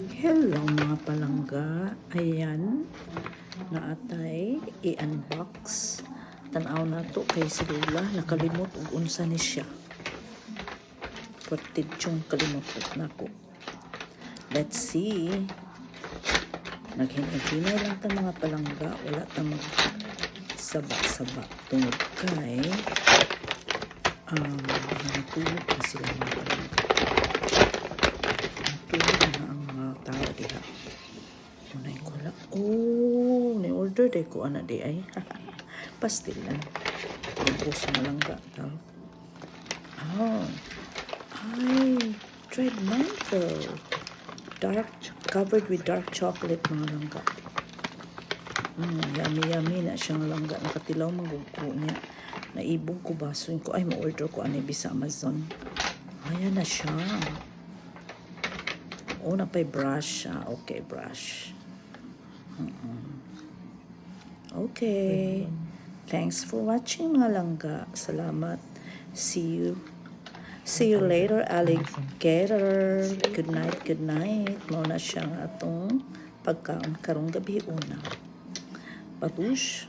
Hello mga palangga. Ayan. Na atay i-unbox. Tanaw na to kay si Lula. Nakalimot og unsa ni siya. Pwede tiyong kalimot og nako. Let's see. Naghinay-hinay lang ta mga palangga. Wala ta mag saba-saba tungod kay um, natulog na sila mga palangga. Natulog na ang mga tao diha. Lang. Oh, ni-order day ko ana di ay. Pastil lang. Ubus mo lang tao. Oh. Ay, dried mango. Dark, covered with dark chocolate mga langga. Mm, yummy yummy na siyang langga. Nakatilaw magugko niya. Naibog ko baso ko. Ay, ma-order ko ano sa Amazon. Ayan na siya. Una pa'y brush siya. Okay, brush. Okay. Thanks for watching mga langga. Salamat. See you. See you later, alligator. Good night, good night. Mao na siyang atong pagkaon karong gabi una. Patush.